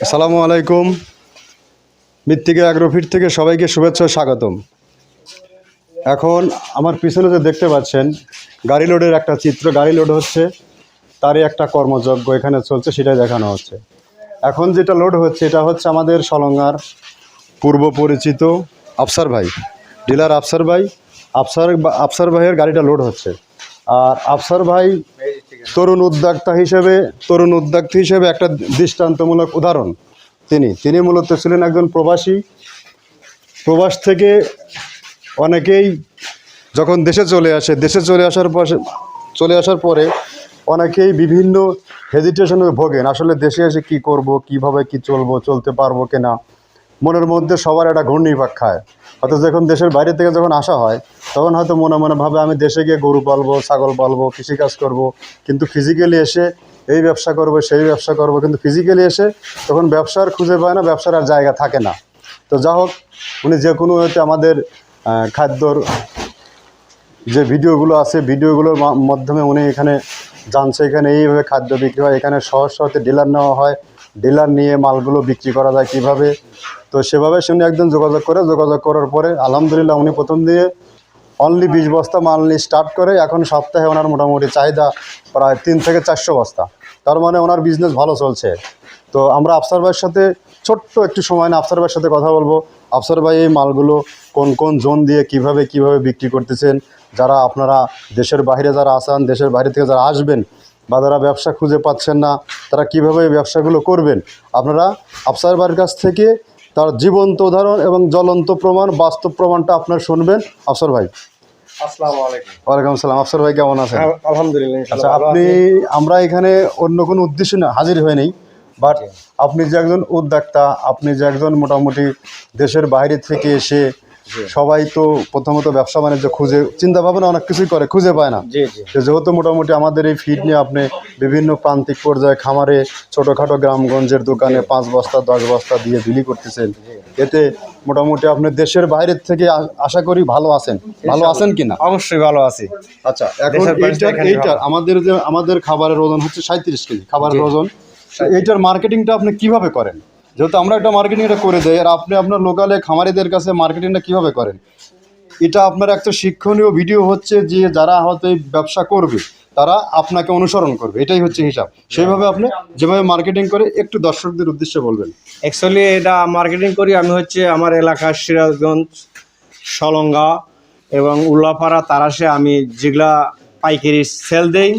আসসালামু আলাইকুম। মৃত্তিকা অ্যাগ্রোফিট থেকে সবাইকে শুভেচ্ছা স্বাগতম। এখন আমার পিছনে যে দেখতে পাচ্ছেন, গাড়ি লোডের একটা চিত্র। গাড়ি লোড হচ্ছে, তারই একটা কর্মযজ্ঞ এখানে চলছে, সেটাই দেখানো হচ্ছে। এখন যেটা লোড হচ্ছে, এটা হচ্ছে আমাদের সলঙ্গার পূর্ব পরিচিত আফসার ভাই, ডিলার আফসার ভাই। আফসার আফসার ভাইয়ের গাড়িটা লোড হচ্ছে। আর আফসার ভাই তরুণ উদ্যোক্তা হিসেবে, তরুণ উদ্যোক্তা হিসেবে একটা দৃষ্টান্তমূলক উদাহরণ। তিনি তিনি মূলত ছিলেন একজন প্রবাসী। প্রবাস থেকে অনেকেই যখন দেশে চলে আসে, দেশে চলে আসার পর, চলে আসার পরে অনেকেই বিভিন্ন হেজিটেশনে ভোগেন, আসলে দেশে এসে কি করব, কীভাবে কি চলবো, চলতে পারব কিনা? মনের মধ্যে সবার একটা ঘূর্ণিপাক খায়। অথচ যখন দেশের বাইরে থেকে যখন আসা হয়, তখন হয়তো মনে মনে ভাবে, আমি দেশে গিয়ে গরু পালবো, ছাগল পালবো, কৃষিকাজ করব। কিন্তু ফিজিক্যালি এসে এই ব্যবসা করব, সেই ব্যবসা করব। কিন্তু ফিজিক্যালি এসে তখন ব্যবসার খুঁজে পায় না, ব্যবসার আর জায়গা থাকে না। তো যা হোক, উনি যে কোনো হয়তো আমাদের খাদ্যর যে ভিডিওগুলো আছে, ভিডিওগুলোর মাধ্যমে উনি এখানে জানছে, এখানে এইভাবে খাদ্য বিক্রি হয়, এখানে সহজ সহজে ডিলার নেওয়া হয়। ডিলার নিয়ে মালগুলো বিক্রি করা যায় কীভাবে? তো সেভাবে উনি একদিন যোগাযোগ করে, যোগাযোগ করার পরে আলহামদুলিল্লাহ উনি প্রথম দিয়ে অনলি বিশ বস্তা মাল নিয়ে স্টার্ট করে, এখন সপ্তাহে ওনার মোটামুটি চাহিদা প্রায় তিন থেকে চারশো বস্তা। তার মানে ওনার বিজনেস ভালো চলছে। তো আমরা আফসার ভাইয়ের সাথে ছোট্ট একটু সময় না আফসার ভাইয়ের সাথে কথা বলব। আফসার ভাই, এই মালগুলো কোন কোন জোন দিয়ে কীভাবে কীভাবে বিক্রি করতেছেন? যারা আপনারা দেশের বাইরে যারা আসান দেশের বাইরে থেকে যারা আসবেন বা যারা ব্যবসা খুঁজে পাচ্ছেন না তারা কীভাবে এই ব্যবসাগুলো করবেন? আপনারা আফসার ভাইয়ের কাছ থেকে তার জীবন্ত উদাহরণ এবং জ্বলন্ত প্রমাণ বাস্তব প্রমাণটা আপনার শুনবেন। আফসার ভাই। ওয়ালাইকুম আফসার ভাই কেমন আছেন? হ্যাঁ, আলহামদুলিল্লাহ আচ্ছা আপনি আমরা এখানে অন্য কোনো উদ্দেশ্যে না হাজির নেই বাট আপনি যে একজন উদ্যোক্তা আপনি যে একজন মোটামুটি দেশের বাইরে থেকে এসে সবাই তো প্রথমত ব্যবসা বাণিজ্য খুঁজে চিন্তা ভাবনা অনেক কিছুই করে খুঁজে পায় না। যেহেতু মোটামুটি আমাদের এই ফিড নিয়ে আপনি বিভিন্ন প্রান্তিক পর্যায়ে খামারে ছোটোখাটো গ্রামগঞ্জের দোকানে পাঁচ বস্তা দশ বস্তা দিয়ে বিলি করতেছেন এতে মোটামুটি আপনি দেশের বাইরের থেকে আশা করি ভালো আছেন। ভালো আছেন কিনা অবশ্যই ভালো আছি। আচ্ছা এখন এইটার এইটার আমাদের যে আমাদের খাবারের ওজন হচ্ছে সাঁত্রিশ কেজি খাবারের ওজন। এইটার মার্কেটিংটা আপনি কীভাবে করেন? যেহেতু আমরা একটা মার্কেটিং এটা করে দেয় আর আপনি আপনার লোকালে খামারিদের কাছে মার্কেটিংটা কীভাবে করেন? এটা আপনার একটা শিক্ষণীয় ভিডিও হচ্ছে যে যারা হয়তো এই ব্যবসা করবে, তারা আপনাকে অনুসরণ করবে, এটাই হচ্ছে হিসাব। সেইভাবে আপনি যেভাবে মার্কেটিং করে একটু দর্শকদের উদ্দেশ্যে বলবেন। অ্যাকচুয়ালি এটা মার্কেটিং করি আমি হচ্ছে আমার এলাকার সিরাজগঞ্জ, সলঙ্গা এবং উল্লাপাড়া তারাসে আমি যেগুলা পাইকারি সেল দেই,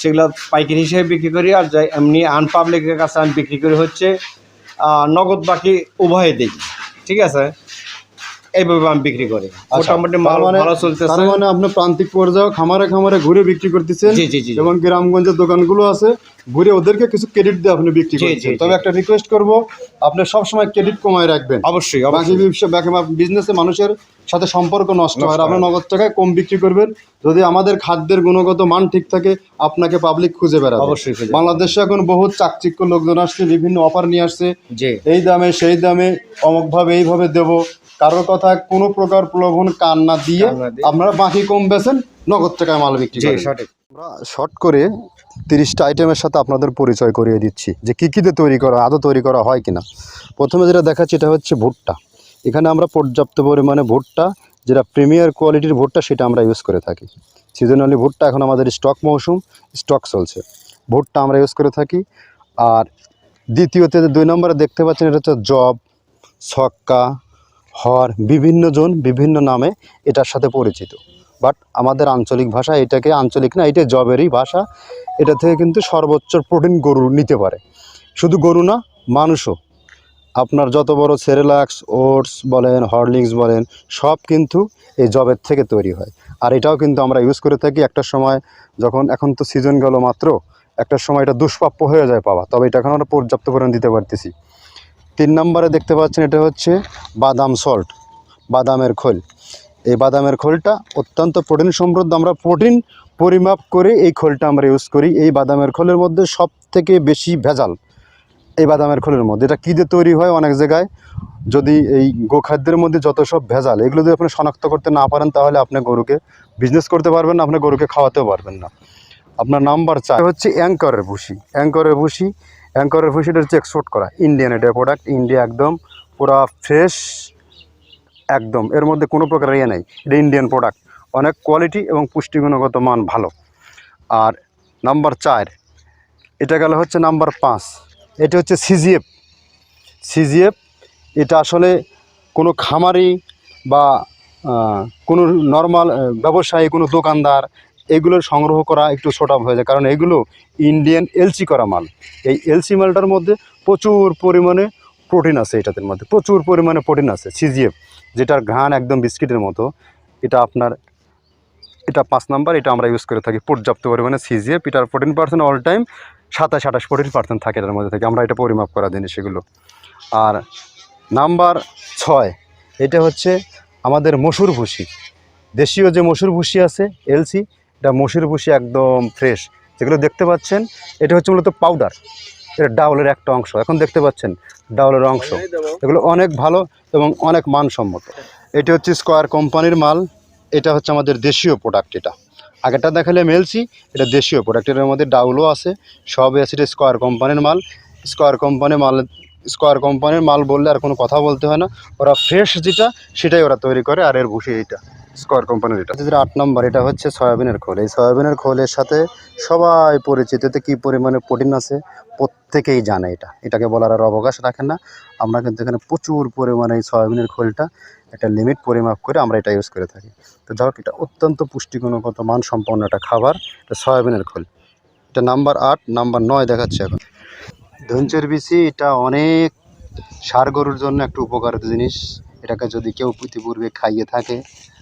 সেগুলো পাইকারি হিসেবে বিক্রি করি। আর এমনি আনপাবলিকের কাছে আমি বিক্রি করি হচ্ছে নগদ বাকি উভয়ে দিই। ঠিক আছে? এইভাবে আমি বিক্রি করি। মোটামুটি মাল মানে- ভালো চলতেছে। তার মানে আপনি প্রান্তিক পর্যায়ে খামারে খামারে ঘুরে বিক্রি করতেছেন জি, জি, জি, জি। এবং গ্রামগঞ্জের দোকানগুলো আছে ঘুরে ওদেরকে কিছু ক্রেডিট দিয়ে আপনি বিক্রি করছেন। তবে একটা রিকোয়েস্ট করব আপনি সবসময় ক্রেডিট কমায় রাখবেন। অবশ্যই বাকি বিজনেসে মানুষের সাথে সম্পর্ক নষ্ট হয়। আর আপনি নগদ টাকায় কম বিক্রি করবেন। যদি আমাদের খাদ্যের গুণগত মান ঠিক থাকে আপনাকে পাবলিক খুঁজে বেড়াবে। অবশ্যই বাংলাদেশে এখন বহুত চাকচিক্য লোকজন আসছে বিভিন্ন অফার নিয়ে আসছে। এই দামে সেই দামে অমুকভাবে এইভাবে দেব। কারোর কথা কোনো প্রকার প্রলোভন কান না দিয়ে। আপনারা বাকি কম বেছেন নগদ টাকায় মাল বিক্রি সঠিক। আমরা শর্ট করে তিরিশটা আইটেমের সাথে আপনাদের পরিচয় করিয়ে দিচ্ছি যে কী কী দিয়ে তৈরি করা আদৌ তৈরি করা হয় কিনা। প্রথমে যেটা দেখাচ্ছি এটা হচ্ছে ভুট্টা। এখানে আমরা পর্যাপ্ত পরিমাণে ভুট্টা যেটা প্রিমিয়ার কোয়ালিটির ভুট্টা সেটা আমরা ইউজ করে থাকি। সিজনালি ভুট্টা এখন আমাদের স্টক মৌসুম স্টক চলছে। ভুট্টা আমরা ইউজ করে থাকি। আর দ্বিতীয়তে যে দুই নম্বরে দেখতে পাচ্ছেন এটা হচ্ছে জব ছক্কা হর বিভিন্ন জন বিভিন্ন নামে এটার সাথে পরিচিত। বাট আমাদের আঞ্চলিক ভাষা এটাকে আঞ্চলিক না, এটা জবেরই ভাষা। এটা থেকে কিন্তু সর্বোচ্চ প্রোটিন গরু নিতে পারে। শুধু গরু না, মানুষও। আপনার যত বড় সেরেলাক্স, ওটস বলেন, হরলিক্স বলেন, সব কিন্তু এই জবের থেকে তৈরি হয়। আর এটাও কিন্তু আমরা ইউজ করে থাকি একটা সময়, যখন এখন তো সিজন গেল মাত্র, একটা সময় এটা দুষ্প্রাপ্য হয়ে যায় পাওয়া। তবে এটা এখন আমরা পর্যাপ্ত পরিমাণ দিতে পারতেছি। তিন নম্বরে দেখতে পাচ্ছেন, এটা হচ্ছে বাদাম সল্ট বাদামের খোল। এই বাদামের খোলটা অত্যন্ত প্রোটিন সমৃদ্ধ। আমরা প্রোটিন পরিমাপ করে এই খোলটা আমরা ইউজ করি। এই বাদামের খোলের মধ্যে সব থেকে বেশি ভেজাল এই বাদামের খোলের মধ্যে। এটা কী দিয়ে তৈরি হয় অনেক জায়গায়? যদি এই গোখাদ্যের মধ্যে যত সব ভেজাল, এগুলো যদি আপনি শনাক্ত করতে না পারেন, তাহলে আপনি গরুকে বিজনেস করতে পারবেন না, আপনি গরুকে খাওয়াতেও পারবেন না। আপনার নাম্বার চাই হচ্ছে অ্যাঙ্করের ভুসি। অ্যাঙ্করের ভুসি অ্যাঙ্করের ভুসিটা হচ্ছে এক্সপোর্ট করা। ইন্ডিয়ান এটা প্রোডাক্ট ইন্ডিয়া একদম পুরা ফ্রেশ একদম। এর মধ্যে কোনো প্রকার ইয়ে নেই। এটা ইন্ডিয়ান প্রোডাক্ট অনেক কোয়ালিটি এবং পুষ্টিগুণগত মান ভালো। আর নাম্বার চার, এটা গেল হচ্ছে নাম্বার পাঁচ। এটা হচ্ছে সিজিএফ সিজিএফ এটা আসলে কোনো খামারি বা কোনো নর্মাল ব্যবসায়ী, কোনো দোকানদার এগুলো সংগ্রহ করা একটু ছোটাপ হয়ে যায়। কারণ এগুলো ইন্ডিয়ান এলসি করা মাল। এই এলসি মালটার মধ্যে প্রচুর পরিমাণে প্রোটিন আছে এটাদের মধ্যে। প্রচুর পরিমাণে প্রোটিন আছে সিজিএফ যেটার ঘ্রাণ একদম বিস্কিটের মতো। এটা আপনার, এটা পাঁচ নাম্বার, এটা আমরা ইউজ করে থাকি পর্যাপ্ত পরিমাণে সিজিএফ এটার ফোরটিন পার্সেন্ট অল টাইম সাতাশ আঠাশ ফোরটিন পার্সেন্ট থাকে এটার মধ্যে থেকে। আমরা এটা পরিমাপ করা জিনিস এগুলো আর নাম্বার ছয়, এটা হচ্ছে আমাদের মসুর ভুসি। দেশীয় যে মসুর ভুসি আছে এলসি এটা মসুর ভুসি একদম ফ্রেশ যেগুলো দেখতে পাচ্ছেন, এটা হচ্ছে মূলত পাউডার এটা ডাউলের একটা অংশ। এখন দেখতে পাচ্ছেন, ডাউলের অংশ। এগুলো অনেক ভালো এবং অনেক মানসম্মত। এটা হচ্ছে স্কোয়ার কোম্পানির মাল। এটা হচ্ছে আমাদের দেশীয় প্রোডাক্ট এটা। আগেরটা দেখালে মেলছি, এটা দেশীয় প্রোডাক্টের মধ্যে ডাউলও আছে, সবই আছে এটা স্কোয়ার কোম্পানির মাল। স্কোয়ার কোম্পানির মাল স্কোয়ার কোম্পানির মাল বললে আর কোনো কথা বলতে হয় না। ওরা ফ্রেশ যেটা, সেটাই ওরা তৈরি করে, আর এর ভুষি এটা স্কোয়ার কোম্পানির এটা যেটা আট নম্বর, এটা হচ্ছে সয়াবিনের খোল। এই সয়াবিনের খোলের সাথে সবাই পরিচিত, এতে কী পরিমাণে প্রোটিন আছে প্রত্যেকেই জানে এটা। এটাকে বলার আর অবকাশ রাখেন না। আমরা কিন্তু এখানে প্রচুর পরিমাণে এই সয়াবিনের খোলটা একটা লিমিট পরিমাপ করে আমরা এটা ইউজ করে থাকি। তো যাই এটা অত্যন্ত পুষ্টিগুণগত মানসম্পন্ন একটা খাবার, এটা সয়াবিনের খোল। এটা নাম্বার আট, নাম্বার নয় দেখাচ্ছে এখন। ধনচের বিচি, এটা অনেক সার গরুর জন্য একটা উপকারিত জিনিস। এটাকে যদি কেউ ইতিপূর্বে খাইয়ে থাকে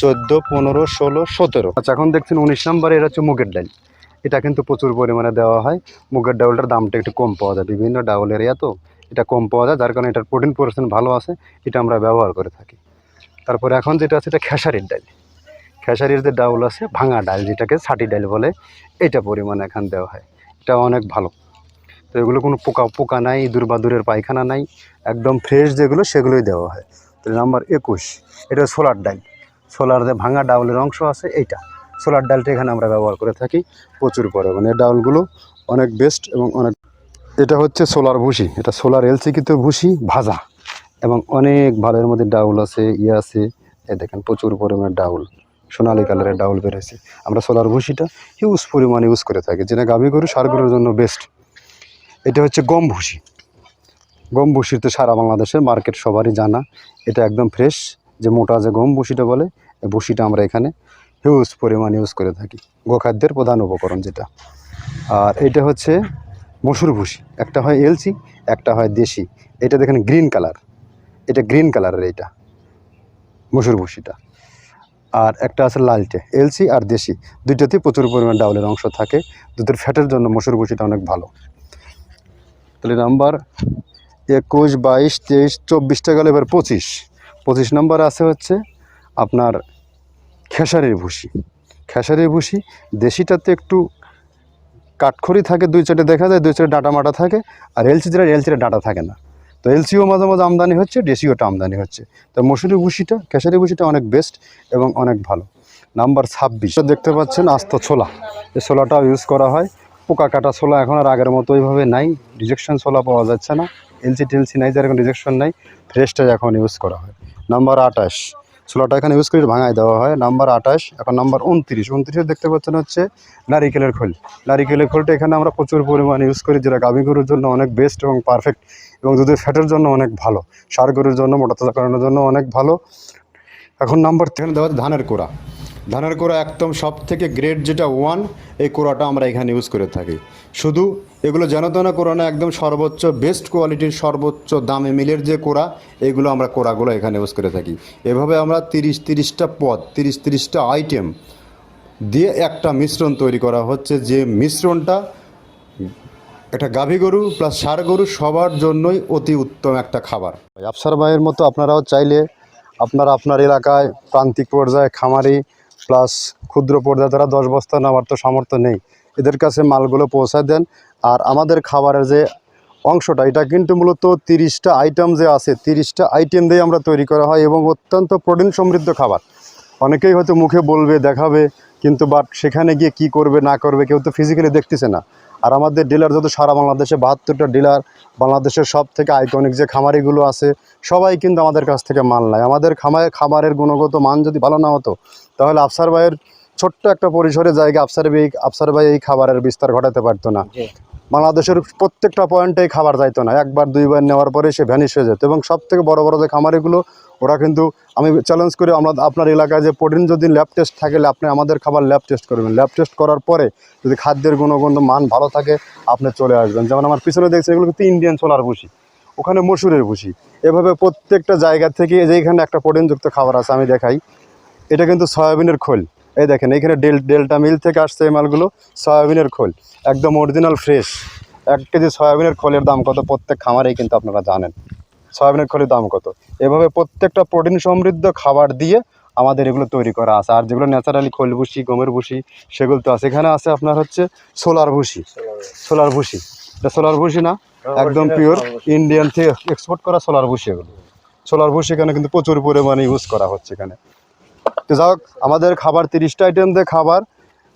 চোদ্দ, পনেরো, ষোলো, সতেরো। আচ্ছা এখন দেখছেন উনিশ নাম্বারে এটা হচ্ছে মুগের ডাল। এটা কিন্তু প্রচুর পরিমাণে দেওয়া হয়। মুগের ডাউলটার দামটা একটু কম পাওয়া যায়। বিভিন্ন ডাউলের এত এটা কম পাওয়া যায়, যার কারণে এটার প্রোটিন পার্সেন্ট ভালো আছে, এটা আমরা ব্যবহার করে থাকি। তারপরে এখন যেটা আছে, এটা খেসারির ডাল। খেসারির যে ডাউল আছে, ভাঙা ডাল যেটাকে ছাটি ডাল বলে, এটা পরিমাণে এখান দেওয়া হয়। এটা অনেক ভালো। তো এগুলো কোনো পোকা পোকা নাই, ইঁদুর বাদুরের পায়খানা নাই, একদম ফ্রেশ যেগুলো, সেগুলোই দেওয়া হয়। তো নাম্বার একুশ, এটা সোলার ডাল। সোলার ভাঙা ডাউলের অংশ আছে এইটা। সোলার ডালটা এখানে আমরা ব্যবহার করে থাকি প্রচুর পরিমাণে। এই ডাউলগুলো অনেক বেস্ট এবং অনেক এটা হচ্ছে সোলার ভুসি। এটা সোলার এলসিকিত ভুসি ভাজা। এবং অনেক ভালো এর মধ্যে ডাউল আছে ইয়ে আছে। এই দেখেন প্রচুর পরিমাণে ডাউল। সোনালি কালারের ডাউল বেরোছে আমরা সোলার ভুসিটা হিউজ পরিমাণে ইউজ করে থাকি। যেটা গাভী গরু সার গরুর জন্য বেস্ট এটা হচ্ছে গম ভুসি। গম ভুসির তো সারা বাংলাদেশের মার্কেট সবারই জানা। এটা একদম ফ্রেশ যে মোটা যে গম ভুসিটা বলে, এই ভুসিটা আমরা এখানে হিউজ পরিমাণ ইউজ করে থাকি। গোখাদ্যের প্রধান উপকরণ যেটা। আর এটা হচ্ছে মসুর ভুসি। একটা হয় এলসি একটা হয় দেশি। এটা দেখেন গ্রিন কালার এটা গ্রিন কালারের এইটা, মসুর ভুসিটা। আর একটা আছে লালটে এলসি আর দেশি। দুইটাতেই প্রচুর পরিমাণ ডাউলের অংশ থাকে। দুধের ফ্যাটের জন্য মসুর ভুসিটা অনেক ভালো। তাহলে নাম্বার একুশ, বাইশ, তেইশ, চব্বিশটা গেলে এবার পঁচিশ। পঁচিশ নম্বর আছে হচ্ছে আপনার খেসারির ভুসি। খেসারির ভুসি, দেশিটাতে একটু কাঠখড়ি থাকে, দুই চারটে দেখা যায়, দুই চারটে ডাটা মাটা থাকে, আর এলসি যেটা এলসিটা ডাটা থাকে না। তো এলসিও মাঝে মাঝে আমদানি হচ্ছে, দেশিওটা আমদানি হচ্ছে। তো মসুরি ভুসিটা খেসারি ভুসিটা অনেক বেস্ট এবং অনেক ভালো। নাম্বার ছাব্বিশ দেখতে পাচ্ছেন আস্ত ছোলা। এই ছোলাটাও ইউজ করা হয়। পোকা কাটা ছোলা এখন আর আগের মতো ওইভাবে নাই। রিজেকশন ছোলা পাওয়া যাচ্ছে না। এলসি টেলসি নাই, যার এখন রিজেকশন নাই। ফ্রেশটা এখন ইউজ করা হয়। নাম্বার আঠাশ। ষোলোটা এখানে ইউজ করে ভাঙায় দেওয়া হয়। নাম্বার আঠাশ, এখন নাম্বার উনত্রিশ। উনত্রিশে দেখতে পাচ্ছেন হচ্ছে নারিকেলের খোল। নারিকেলের খোলটা এখানে আমরা প্রচুর পরিমাণে ইউজ করি, যেটা গাভী গরুর জন্য অনেক বেস্ট এবং পারফেক্ট এবং দুধের ফ্যাটের জন্য অনেক ভালো। সার গরুর জন্য, মোটা তাজা করানোর জন্য অনেক ভালো। এখন নাম্বার টেন দেওয়া ধানের কোড়া। ধানের কোড়া একদম সব থেকে গ্রেড যেটা ওয়ান এই কোড়াটা আমরা এখানে ইউজ করে থাকি। শুধু এগুলো যেন তেন কোড়া না, একদম সর্বোচ্চ বেস্ট কোয়ালিটির সর্বোচ্চ দামে মিলের যে কোড়া এইগুলো আমরা কোড়াগুলো এখানে ইউজ করে থাকি। এভাবে আমরা তিরিশ তিরিশটা পদ, তিরিশ তিরিশটা আইটেম দিয়ে একটা মিশ্রণ তৈরি করা হচ্ছে যে মিশ্রণটা একটা গাভী গরু প্লাস ষাঁড় গরু সবার জন্যই অতি উত্তম একটা খাবার। আফসার ভাইয়ের মতো আপনারাও চাইলে আপনারা আপনার এলাকায় প্রান্তিক পর্যায়ে খামারি প্লাস ক্ষুদ্র পর্যায়ে যারা দশ বস্তা নেওয়ার তো সামর্থ্য নেই, এদের কাছে মালগুলো পৌঁছায় দেন। আর আমাদের খাবারের যে অংশটা, এটা কিন্তু মূলত তিরিশটা আইটেম যে আছে, তিরিশটা আইটেম দিয়ে আমরা তৈরি করা হয় এবং অত্যন্ত প্রোটিন সমৃদ্ধ খাবার। অনেকেই হয়তো মুখে বলবে, দেখাবে, কিন্তু বাট সেখানে গিয়ে কি করবে, না করবে কেউ তো ফিজিক্যালি দেখতেছে না। আর আমাদের ডিলার যত সারা বাংলাদেশে বাহাত্তরটা ডিলার বাংলাদেশের সব থেকে আইকনিক যে খামারিগুলো আছে সবাই কিন্তু আমাদের কাছ থেকে মাল নেয়। আমাদের খামারে খাবারের গুণগত মান যদি ভালো না হতো তাহলে আফসার ভাইয়ের ছোট্ট একটা পরিসরে জায়গা আফসার ভাই আফসার ভাই এই খাবারের বিস্তার ঘটাতে পারতো না। বাংলাদেশের প্রত্যেকটা পয়েন্টে খাবার যাইতো না। একবার দুইবার নেওয়ার পরে সে ভ্যানিশ হয়ে যেত এবং সব থেকে বড় বড় যে খামারিগুলো ওরা কিন্তু আমি চ্যালেঞ্জ করি, আমরা আপনার এলাকায় যে প্রোটিন যদি ল্যাব টেস্ট থাকে আপনি আমাদের খাবার ল্যাব টেস্ট করবেন। ল্যাব টেস্ট করার পরে যদি খাদ্যের গুণগত মান ভালো থাকে, আপনি চলে আসবেন। যেমন আমার পিছনে দেখছি এগুলো কিন্তু ইন্ডিয়ান সোলার ভুসি। ওখানে মসুরের ভুসি। এভাবে প্রত্যেকটা জায়গা থেকে এই যে এখানে একটা প্রোটিনযুক্ত খাবার আছে, আমি দেখাই। এটা কিন্তু সয়াবিনের খোল। এই দেখেন এখানে ডেল, ডেল্টা মিল থেকে আসছে এই মালগুলো, সয়াবিনের খোল। একদম অরিজিনাল ফ্রেশ এক কেজি সয়াবিনের খোলের দাম কত, প্রত্যেক খামারেই কিন্তু আপনারা জানেন। সয়াবিনের খোলের দাম কত? এভাবে প্রত্যেকটা প্রোটিন সমৃদ্ধ খাবার দিয়ে আমাদের এগুলো তৈরি করা আছে। আর যেগুলো ন্যাচারালি খোল ভুসি, গমের ভুসি, সেগুলো তো আছে। এখানে আছে আপনার হচ্ছে সোলার ভুসি। সোলার ভুসি। এটা সোলার ভুসি না, একদম পিওর ইন্ডিয়ান থেকে এক্সপোর্ট করা সোলার ভুসি এগুলো। সোলার ভুসি এখানে কিন্তু প্রচুর পরিমাণে ইউজ করা হচ্ছে এখানে। তো যাই হোক, আমাদের খাবার তিরিশটা আইটেম দিয়ে খাবার।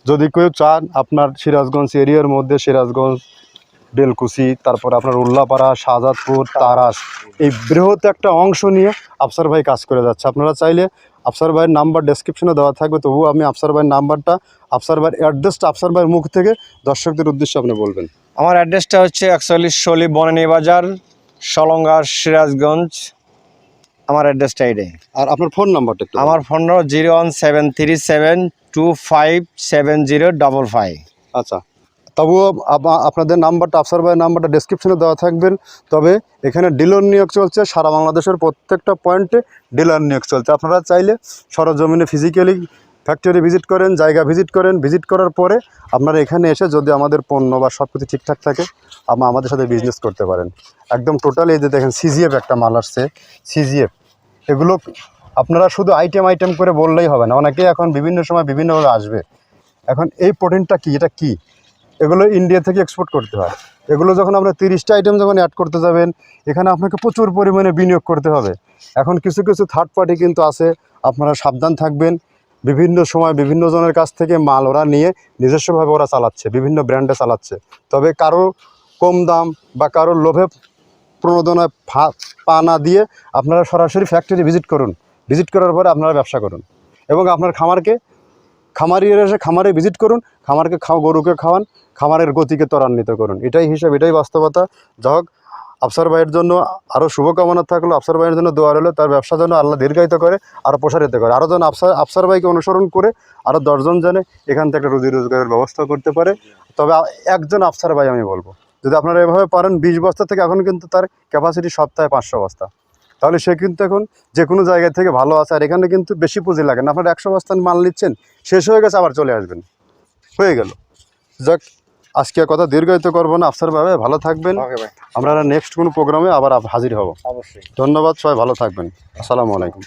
যদি কেউ চান, আপনার সিরাজগঞ্জ এরিয়ার মধ্যে সিরাজগঞ্জ বেলকুচি তারপর আপনার উল্লাপাড়া শাহজাদপুর তারাস এই বৃহৎ একটা অংশ নিয়ে আফসার ভাই কাজ করে যাচ্ছে। আপনারা চাইলে আফসার ভাইয়ের নাম্বার ডেসক্রিপশনে দেওয়া থাকবে তবুও আমি আফসার ভাইয়ের নাম্বারটা আফসার ভাইয়ের অ্যাড্রেসটা আফসার ভাইয়ের মুখ থেকে দর্শকদের উদ্দেশ্যে আপনি বলবেন। আমার অ্যাড্রেসটা হচ্ছে একচল্লিশ শলি বনানী বাজার সলঙ্গা সিরাজগঞ্জ। আমার অ্যাড্রেসটা এটাই আর আপনার ফোন নাম্বারটা একটু আমার phone number zero one seven three seven two five seven zero double five আচ্ছা। তবুও আপ- আপনাদের নাম্বারটা, আফসার ভাইয়ের নাম্বারটা ডেসক্রিপশনে দেওয়া থাকবেন তবে এখানে ডিলার নিয়োগ চলছে, সারা বাংলাদেশের প্রত্যেকটা পয়েন্টে ডিলার নিয়োগ চলছে। আপনারা চাইলে সরজমিনে ফিজিক্যালি ফ্যাক্টরি ভিজিট করেন, জায়গা ভিজিট করেন। ভিজিট করার পরে আপনারা এখানে এসে যদি আমাদের পণ্য বা সব কিছু ঠিকঠাক থাকে আপনি আমাদের সাথে বিজনেস করতে পারেন। একদম টোটালি এই যে দেখেন সিজিএফ একটা মাল আসছে সিজিএফ এগুলো আপনারা শুধু আইটেম আইটেম করে বললেই হবে না। অনেকে এখন বিভিন্ন সময় বিভিন্নভাবে আসবে। এখন এই প্রোটিনটা কি? এটা কি? এগুলো ইন্ডিয়া থেকে এক্সপোর্ট করতে হয়। এগুলো যখন আপনার তিরিশটা আইটেম যখন অ্যাড করতে যাবেন, এখানে আপনাকে প্রচুর পরিমাণে বিনিয়োগ করতে হবে। এখন কিছু কিছু থার্ড পার্টি কিন্তু আছে, আপনারা সাবধান থাকবেন। বিভিন্ন সময় বিভিন্ন জনের কাছ থেকে মাল ওরা নিয়ে নিজস্বভাবে ওরা চালাচ্ছে, বিভিন্ন ব্র্যান্ডে চালাচ্ছে। তবে কারও কম দাম বা কারও লোভে প্রণোদনায় পা না দিয়ে আপনারা সরাসরি ফ্যাক্টরি ভিজিট করুন। ভিজিট করার পরে আপনারা ব্যবসা করুন। এবং আপনার খামারকে, খামারির এসে খামারে ভিজিট করুন, খামারকে খাও গরুকে খাওয়ান। খামারের গতিকে ত্বরান্বিত করুন। এটাই হিসাব, এটাই বাস্তবতা। যা হোক, আফসার ভাইয়ের জন্য আরও শুভকামনা থাকল। আফসার ভাইয়ের জন্য দোয়া রইল। তার ব্যবসার জন্য আল্লাহ দীর্ঘায়িত করে আরও প্রসারিত করে। আরও যেন আফসার আফসার ভাইকে অনুসরণ করে আরও দশজন জানে এখান থেকে একটা রুজি রোজগারের ব্যবস্থা করতে পারে। তবে একজন আফসার ভাই আমি বলব। যদি আপনারা এভাবে পারেন, বিশ বস্তা থেকে এখন কিন্তু তার ক্যাপাসিটি সপ্তাহে পাঁচশো বস্তা। তাহলে সে কিন্তু এখন যে কোনো জায়গা থেকে ভালো আছে। আর এখানে কিন্তু বেশি পুঁজি লাগে না। আপনারা একশো বস্তা মাল নিচ্ছেন, শেষ হয়ে গেছে, আবার চলে আসবেন। হয়ে গেল। যাক আজকে কথা দীর্ঘায়িত করব না। আফসার আফসারভাবে ভালো থাকবেন। আমরা নেক্সট কোনো প্রোগ্রামে আবার হাজির হব। অবশ্যই। ধন্যবাদ সবাই ভালো থাকবেন। আসসালামু আলাইকুম।